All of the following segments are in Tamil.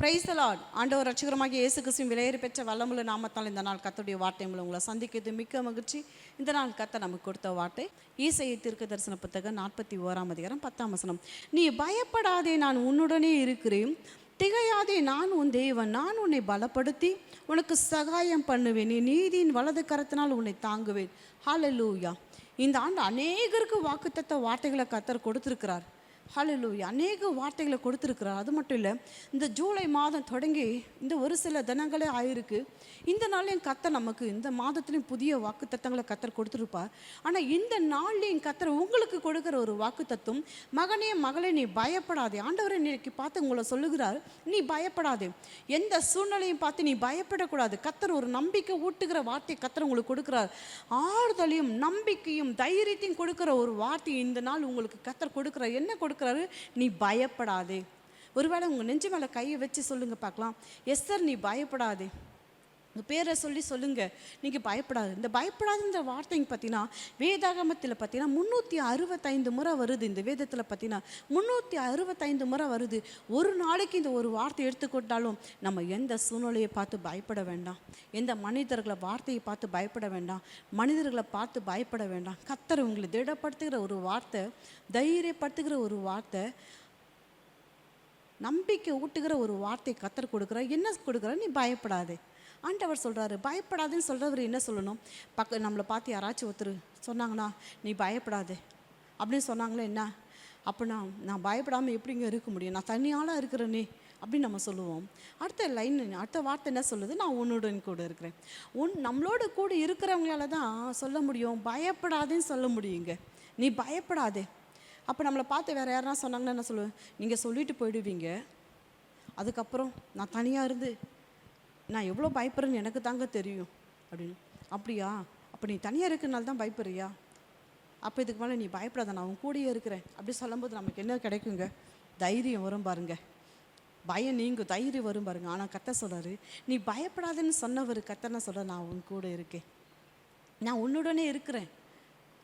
பிரைஸ் லார்ட் ஆண்டவர் ரட்சகரமாக இயேசு கிறிஸ்துவின் விலையேறி பெற்ற வல்லமுள்ள நாமத்தால் இந்த நாள் கத்தருடைய வார்த்தை மூலம் உங்களை சந்திக்கிறது. மிக்க மகிழ்ச்சி. இந்த நாள் கத்த நமக்கு கொடுத்த வார்த்தை. ஈசையை தீர்க்க தரிசன புத்தகம் நாற்பத்தி ஓராம் அதிகாரம் பத்தாம் வசனம். நீ பயப்படாதே நான் உன்னுடனே இருக்கிறேன். திகையாதே நான் உன் தேவன். நான் உன்னை பலப்படுத்தி உனக்கு சகாயம் பண்ணுவேன். நீ நீதியின் வலது கரத்தினால் உன்னை தாங்குவேன். ஹalleluya இந்த ஆண்டு அநேகருக்கு வாக்குத்தத்த வார்த்தைகளை கத்தர் கொடுத்துருக்கிறார். ஹalleluya அநேக வார்த்தைகளை கொடுத்துருக்குறார். அது மட்டும் இல்லை இந்த ஜூலை மாதம் தொடங்கி இந்த ஒரு சில தினங்களே ஆயிருக்கு. இந்த நாள்லையும் கத்தர் நமக்கு இந்த மாதத்துலேயும் புதிய வாக்குத்தத்தங்களை கத்தர் கொடுத்துருப்பார். ஆனால் இந்த நாள்லையும் கத்தர் உங்களுக்கு கொடுக்குற ஒரு வாக்குத்தத்தம் மகனே மகளே நீ பயப்படாதே. ஆண்டவரை இன்னைக்கு பார்த்து உங்களை சொல்லுகிறார் நீ பயப்படாதே. எந்த சூழ்நிலையும் பார்த்து நீ பயப்படக்கூடாது. கத்தர் ஒரு நம்பிக்கை ஊட்டுகிற வார்த்தை கத்தர் உங்களுக்கு கொடுக்குறார். ஆறுதலையும் நம்பிக்கையும் தைரியத்தையும் கொடுக்குற ஒரு வார்த்தை இந்த நாள் உங்களுக்கு கத்தர் கொடுக்குறார். என்ன கொடுக்குறாரு நீ பயப்படாதே. ஒருவேளை உங்கள் நெஞ்சு மேலே கையை வச்சு சொல்லுங்க பார்க்கலாம். எஸ் சார் நீ பயப்படாதே. உங்கள் பேரை சொல்லி சொல்லுங்கள் நீங்கள் பயப்படாது. இந்த பயப்படாதுன்ற வார்த்தைங்க பார்த்தீங்கன்னா வேதாகமத்தில் பார்த்தீங்கன்னா முந்நூற்றி அறுபத்தைந்து முறை வருது. இந்த வேதத்தில் பார்த்தீங்கன்னா முந்நூற்றி அறுபத்தைந்து முறை வருது. ஒரு நாளைக்கு இந்த ஒரு வார்த்தை எடுத்துக்கொண்டாலும் நம்ம எந்த சூழ்நிலையை பார்த்து பயப்பட வேண்டாம். எந்த மனிதர்களை வார்த்தையை பார்த்து பயப்பட வேண்டாம். மனிதர்களை பார்த்து பயப்பட வேண்டாம். கத்தர் உங்களை திடப்படுத்துகிற ஒரு வார்த்தை தைரியப்படுத்துகிற ஒரு வார்த்தை நம்பிக்கை ஊட்டுகிற ஒரு வார்த்தை கத்தர் கொடுக்குற என்ன கொடுக்குற நீ பயப்படாதே. ஆண்டவர் சொல்கிறாரு பயப்படாதுன்னு சொல்கிறவர் என்ன சொல்லணும்? பக்க நம்மளை பார்த்து யாராச்சும் ஒருத்தர் சொன்னாங்கன்னா நீ பயப்படாதே. அப்படின்னு சொன்னாங்களே என்ன? அப்படின்னா நான் பயப்படாமல் எப்படிங்க இருக்க முடியும்? நான் தனியாளாக இருக்கிறேனே அப்படின்னு நம்ம சொல்லுவோம். அடுத்த லைன் அடுத்த வார்த்தை என்ன சொல்லுது? நான் உன்னுடன் கூட இருக்கிறேன். உன் நம்மளோட கூட இருக்கிறவங்களால தான் சொல்ல முடியும். பயப்படாதேன்னு சொல்ல முடியுங்க. நீ பயப்படாதே. அப்போ நம்மளை பார்த்து வேறு யாருனா சொன்னாங்கன்னா என்ன சொல்லுவேன்? நீங்கள் சொல்லிட்டு போயிடுவீங்க. அதுக்கப்புறம் நான் தனியாக இருந்து நான் எவ்வளோ பயப்படுறேன்னு எனக்கு தாங்க தெரியும். அப்படின்னு. அப்படியா? அப்போ நீ தனியாக இருக்கனால தான் பயப்படுறியா? அப்போ இதுக்கு மேலே நீ பயப்படாத நான் உன் கூடயே இருக்கிறேன். அப்படி சொல்லும்போது நமக்கு என்ன கிடைக்குங்க? தைரியம் வரும் பாருங்க. பயம் நீங்கும் தைரியம் வரும் பாருங்க. ஆனால் கத்த சொல்கிறாரு நீ பயப்படாதன்னு சொன்னவர் கத்தனை சொல்ற நான் உன் கூட இருக்கேன். நான் உன்னுடனே இருக்கிறேன்.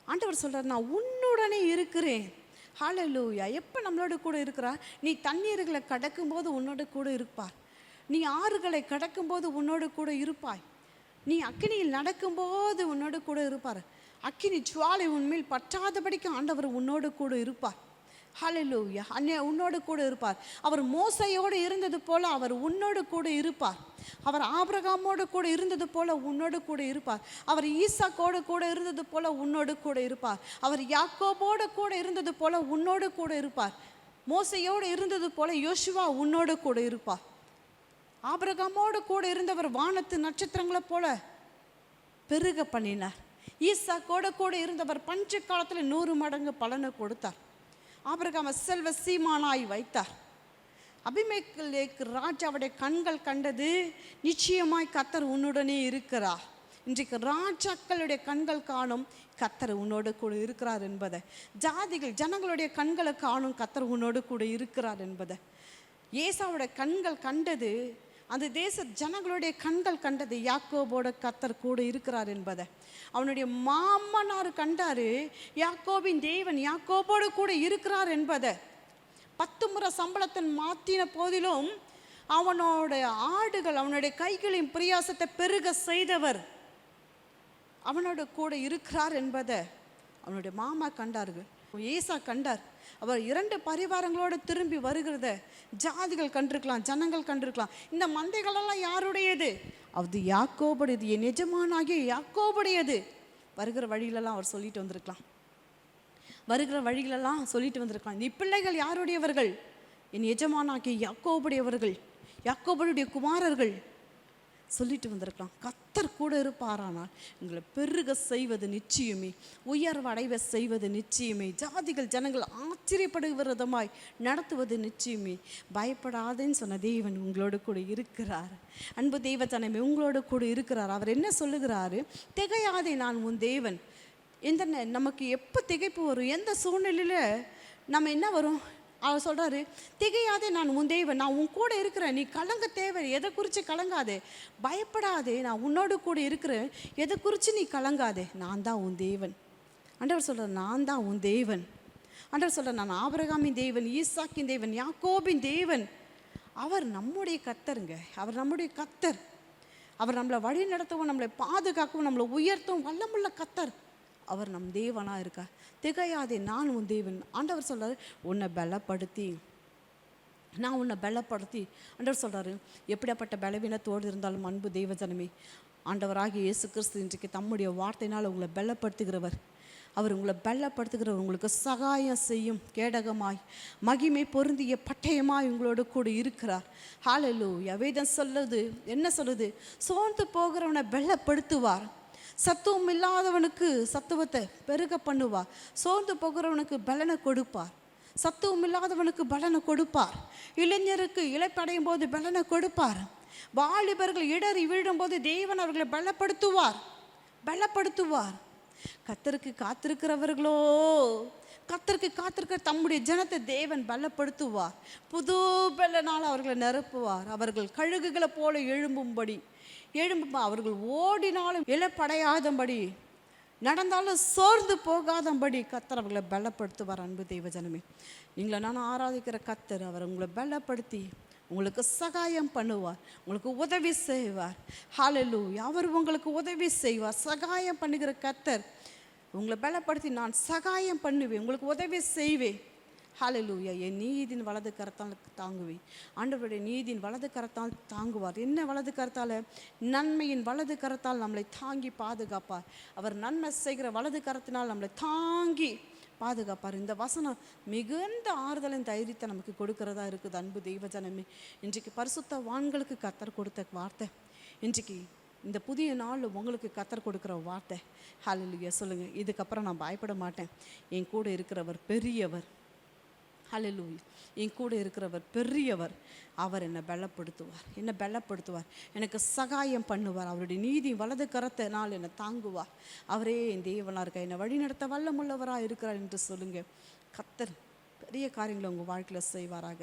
ஆண்டவர் சொல்கிறார் நான் உன்னுடனே இருக்கிறேன். ஹாலலூயா எப்போ நம்மளோட கூட இருக்கிறா? நீ தண்ணீர்களை கடக்கும்போது உன்னோட கூட இருப்பார் நீ ஆறுகளை கடக்கும்போது உன்னோடு கூட இருப்பாய். நீ அக்கினியில் நடக்கும்போது உன்னோடு கூட இருப்பார். அக்கினி ஜுவாலை உன்மேல் பற்றாதபடிக்கு ஆண்டவர் உன்னோடு கூட இருப்பார். ஹalleluya அன்னை உன்னோடு கூட இருப்பார். அவர் மோசையோடு இருந்தது போல அவர் உன்னோடு கூட இருப்பார். அவர் ஆபிரகாமோடு கூட இருந்தது போல உன்னோடு கூட இருப்பார். அவர் ஈசாக்கோடு கூட இருந்தது போல உன்னோடு கூட இருப்பார். அவர் யாக்கோபோடு கூட இருந்தது போல உன்னோடு கூட இருப்பார். மோசையோடு இருந்தது போல யோசுவா உன்னோடு கூட இருப்பார். ஆபிரகாமோடு கூட இருந்தவர் வானத்து நட்சத்திரங்களைப் போல பெருக பண்ணினார். ஈசா கூட இருந்தவர் பஞ்ச காலத்தில் நூறு மடங்கு பலனை கொடுத்தார். ஆபிரகாம செல்வ சீமானாய் வைத்தார். அபிமேக்கலேக்கு ராஜாவுடைய கண்கள் கண்டது நிச்சயமாய் கத்தர் உன்னுடனே இருக்கிறார். இன்றைக்கு ராஜாக்களுடைய கண்கள் காணும் கத்தர் உன்னோடு கூட இருக்கிறார் என்பதை. ஜாதிகள் ஜனங்களுடைய கண்களை காணும் கத்தர் உன்னோடு கூட இருக்கிறார் என்பதை. ஏசாவோட கண்கள் கண்டது அந்த தேச ஜனங்களுடைய கண்கள் கண்டது. யாக்கோபோட கத்தர் கூட இருக்கிறார் என்பதை. அவனுடைய மாமனார் கண்டாரு யாக்கோபின் தேவன் யாக்கோபோடு கூட இருக்கிறார் என்பதை. பத்து முறை சம்பளத்தை மாற்றின போதிலும் அவனோட ஆடுகள் அவனுடைய கைகளின் பிரியாசத்தை பெருக செய்தவர். அவனோட கூட இருக்கிறார் என்பதை அவனுடைய மாமா கண்டார்கள். ஏசா கண்டார். அவர் இரண்டு பரிவாரங்களோடு திரும்பி வருகிறத ஜாதிகள் கண்டிருக்கலாம் ஜனங்கள் கண்டிருக்கலாம். இந்த மந்தைகளெல்லாம் யாருடையது? அது யாக்கோபுடையது. என் எஜமானாகிய யாக்கோபுடையது. வருகிற வழியிலலாம் அவர் சொல்லிட்டு வந்திருக்கலாம். வருகிற வழிகளெல்லாம் சொல்லிட்டு வந்திருக்கலாம். இந்த பிள்ளைகள் யாருடையவர்கள்? என் எஜமானாகிய யாக்கோபுடையவர்கள் யாக்கோபுடைய குமாரர்கள். சொல்லிட்டு வந்திருக்கலாம். கத்தர் கூட இருப்பாரானால் உங்களை பெருக செய்வது நிச்சயமே. உயர்வடைவ செய்வது நிச்சயமே. ஜாதிகள் ஜனங்கள் ஆச்சரியப்படுகிறதமாய் நடத்துவது நிச்சயமே. பயப்படாதேன்னு சொன்ன தேவன் உங்களோடு கூட இருக்கிறார். அன்பு தெய்வ தனமே உங்களோடு கூட இருக்கிறார். அவர் என்ன சொல்லுகிறாரு? திகையாதே நான் உன் தேவன். எந்த நமக்கு எப்போ திகைப்பு வரும்? எந்த சூழ்நிலையில் நம்ம என்ன வரும்? அவர் சொல்கிறாரு திகையாதே நான் உன் தெய்வன் நான் உன் கூட இருக்கிறேன். நீ கலங்க தேவை எதை குறித்து கலங்காதே? பயப்படாதே நான் உன்னோடு கூட இருக்கிறேன். எதை குறித்து நீ கலங்காதே? நான் தான் உன் தேவன். அண்டவர் சொல்கிறார் நான் தான் உன் தேவன். அண்டவர் சொல்கிறார் நான் ஆபரகாமின் தேவன் ஈசாக்கின் தேவன் யாக்கோபின் தேவன். அவர் நம்முடைய கத்தருங்க அவர் நம்முடைய கத்தர் அவர் நம்மளை வழி நடத்தவும் நம்மளை பாதுகாக்கவும் நம்மளை உயர்த்தவும் வல்லமுள்ள கத்தர் அவர் நம் தேவனாக இருக்கார். திகையாதே நான் உன் தேவன். ஆண்டவர் சொல்கிறார் உன்னை பலப்படுத்தி நான் உன்னை பலப்படுத்தி. ஆண்டவர் சொல்கிறாரு எப்படியாப்பட்ட பலவீனத்தோடு இருந்தாலும் அன்பு தெய்வஜனமே ஆண்டவராகிய இயேசு கிறிஸ்து இன்றைக்கு தம்முடைய வார்த்தையினால் உங்களை பலப்படுத்துகிறவர். அவர் உங்களை பலப்படுத்துகிறவர் உங்களுக்கு சகாயம் செய்யும் கேடகமாய் மகிமை பொருந்திய பட்டயமாய் உங்களோடு கூட இருக்கிறார். ஹalleluya வேதம் சொல்லுது என்ன சொல்லுது? சோர்ந்து போகிறவனை பலப்படுத்துவார். சத்துவம் இல்லாதவனுக்கு சத்துவத்தை பெருக பண்ணுவார். சோர்ந்து போகிறவனுக்கு பலனை கொடுப்பார். சத்துவம் இல்லாதவனுக்கு பலனை கொடுப்பார். இளைஞருக்கு இழைப்படையும் போது பலனை கொடுப்பார். வாலிபர்கள் இடறி வீழும்போது தேவன் அவர்களை பலப்படுத்துவார். பலப்படுத்துவார். கத்தருக்கு காத்திருக்கிறவர்களோ கத்தருக்கு காத்திருக்கிற தம்முடைய ஜனத்தை தேவன் பலப்படுத்துவார். புது பலனால் அவர்களை நிரப்புவார். அவர்கள் கழுகுகளை போல எழும்பும்படி எழும்புமா? அவர்கள் ஓடினாலும் இழப்படையாதபடி நடந்தாலும் சோர்ந்து போகாதபடி கத்தர் அவர்களை பலப்படுத்துவார் அன்பு தெய்வ ஜனமே நீங்களை நான் ஆராதிக்கிற கத்தர் அவர் உங்களை பலப்படுத்தி உங்களுக்கு சகாயம் பண்ணுவார் உங்களுக்கு உதவி செய்வார். ஹாலலு அவர் உங்களுக்கு உதவி செய்வார் சகாயம் பண்ணுகிற கத்தர் உங்களை பலப்படுத்தி நான் சகாயம் பண்ணுவேன் உங்களுக்கு உதவி செய்வேன். ஹalleluya என் நீதியின் வலது கரத்தால் தாங்குவேன். ஆண்டவருடைய நீதியின் வலது கரத்தால் தாங்குவார். என்ன வலது கரத்தால்? நன்மையின் வலது கரத்தால் நம்மளை தாங்கி பாதுகாப்பார். அவர் நன்மை செய்கிற வலது கரத்தினால் நம்மளை தாங்கி பாதுகாப்பார். இந்த வசனம் மிகுந்த ஆறுதலின் தைரியத்தை நமக்கு கொடுக்கிறதா இருக்குது அன்பு தெய்வ ஜனமே இன்றைக்கு பரிசுத்த வான்களுக்கு கத்தர் கொடுத்த வார்த்தை. இன்றைக்கு இந்த புதிய நாள் உங்களுக்கு கத்தர் கொடுக்குற வார்த்தை. ஹalleluya சொல்லுங்கள் இதுக்கப்புறம் நான் பயப்பட மாட்டேன். என் கூட இருக்கிறவர் பெரியவர். ஹலலூய் என் கூட இருக்கிறவர் பெரியவர் அவர் என்னை பலப்படுத்துவார். என்னை பலப்படுத்துவார். எனக்கு சகாயம் பண்ணுவார். அவருடைய நீதி வலது கரத்தை நாள் என்னை தாங்குவார். அவரே என் தேவனாக இருக்க? என்னை வழிநடத்த வல்லமுள்ளவராக இருக்கிறார் என்று சொல்லுங்க. கத்தர் பெரிய காரியங்களை உங்கள் வாழ்க்கையில் செய்வாராக.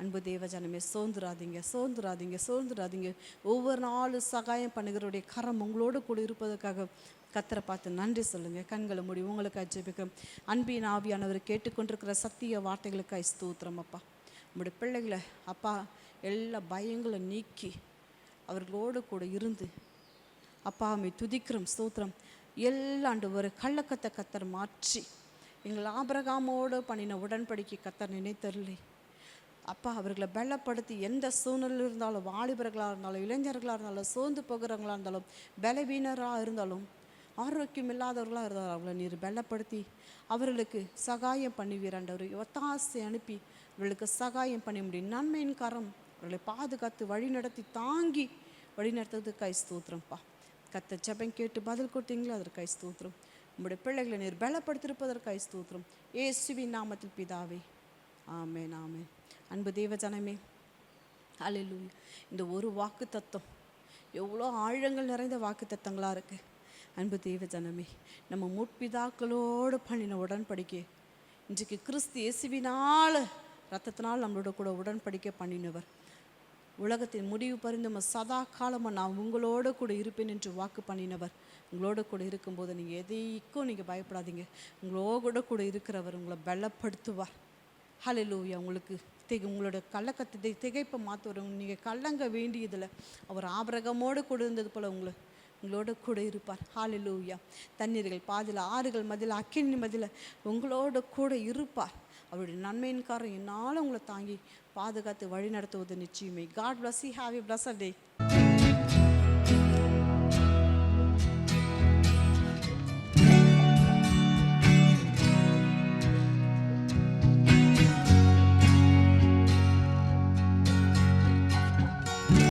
அன்பு தேவஜனமே சோர்ந்துராதீங்க சோர்ந்துராதீங்க சோர்ந்துராதீங்க ஒவ்வொரு நாளும் சகாயம் பண்ணுகிறவருடைய கரம் உங்களோடு கூட இருப்பதற்காக கத்தரை பார்த்து நன்றி சொல்லுங்க. கண்களை மூடி உங்களுக்கு ஜெபிக்கிறோம். அன்பின் ஆவியானவர் கேட்டுக்கொண்டிருக்கிற சத்திய வார்த்தைகளுக்காய் ஸ்தூத்திரம் அப்பா. நம்முடைய பிள்ளைகளை அப்பா எல்லா பயங்களை நீக்கி அவர்களோடு கூட இருந்து அப்பா அம்மை துதிக்கிறோம் ஸ்தோத்திரம். எல்லாண்டு ஒரு கள்ளக்கத்தை கத்தர் மாற்றி எங்கள் ஆபரகாமோடு பண்ணின உடன்படிக்கை கத்தர் நினைத்தருளி. அப்பா அவர்களை பலப்படுத்தி எந்த சூழ்நிலையில் இருந்தாலும் வாலிபர்களாக இருந்தாலும் இளைஞர்களாக இருந்தாலும் சோர்ந்து போகிறவங்களாக இருந்தாலும் பலவீனராக இருந்தாலும் ஆரோக்கியம் இல்லாதவர்களாக இருந்தார். அவர்களை நீர் பலப்படுத்தி அவர்களுக்கு சகாயம் பண்ணுவீராண்டவர் ஒத்தாசை அனுப்பி அவர்களுக்கு சகாயம் பண்ணி முடியும் நன்மையின் கரம் அவர்களை பாதுகாத்து வழிநடத்தி தாங்கி வழிநடத்துறதுக்காய் ஸ்தூத்திரம்ப்பா கத்த ஜபம் கேட்டு பதில் கொடுத்தீங்களோ? அதற்காய் ஸ்தூத்திரம். உங்களுடைய பிள்ளைகளை நீர் பலப்படுத்திருப்பதற்காய் ஸ்தூத்திரம். ஏசுவின் நாமத்தில் பிதாவே. ஆமென் ஆமென். அன்பு தேவஜனமே அல்லேலூயா இந்த ஒரு வாக்கு தத்துவம் எவ்வளோ ஆழங்கள் நிறைந்த வாக்கு தத்தங்களாக இருக்குது அன்பு தேவஜனமே நம்ம முற்பிதாக்களோடு பண்ணின உடன்படிக்கை. இன்றைக்கு கிறிஸ்து இயேசுவினால் ரத்தத்தினால் நம்மளோட கூட உடன்படிக்கை பண்ணினவர். உலகத்தின் முடிவு பரிந்தும் சதா காலமாக நான் உங்களோட கூட இருப்பேன் என்று வாக்கு பண்ணினவர். உங்களோட கூட இருக்கும்போது நீங்கள் எதைக்கும் நீங்கள் பயப்படாதீங்க. உங்களோட கூட இருக்கிறவர் உங்களை பலப்படுத்துவார். ஹalleluya உங்களுக்கு திக உங்களோட கள்ளக்கத்தை திகைப்பை மாற்றுவார் நீங்கள் கள்ளங்க வேண்டியதில் அவர் ஆபரகமோடு கூட இருந்தது போல் உங்களை உங்களோட கூட இருப்பார். ஹாலிலூயா தண்ணீர்கள் பாதியில் ஆறுகள் மதியில் அக்கினி மதியில் உங்களோட கூட இருப்பார். அவருடைய நன்மையின் காரம் என்னால் உங்களை தாங்கி பாதுகாத்து வழி நடத்துவது நிச்சயமே. God bless you. Have a blessed day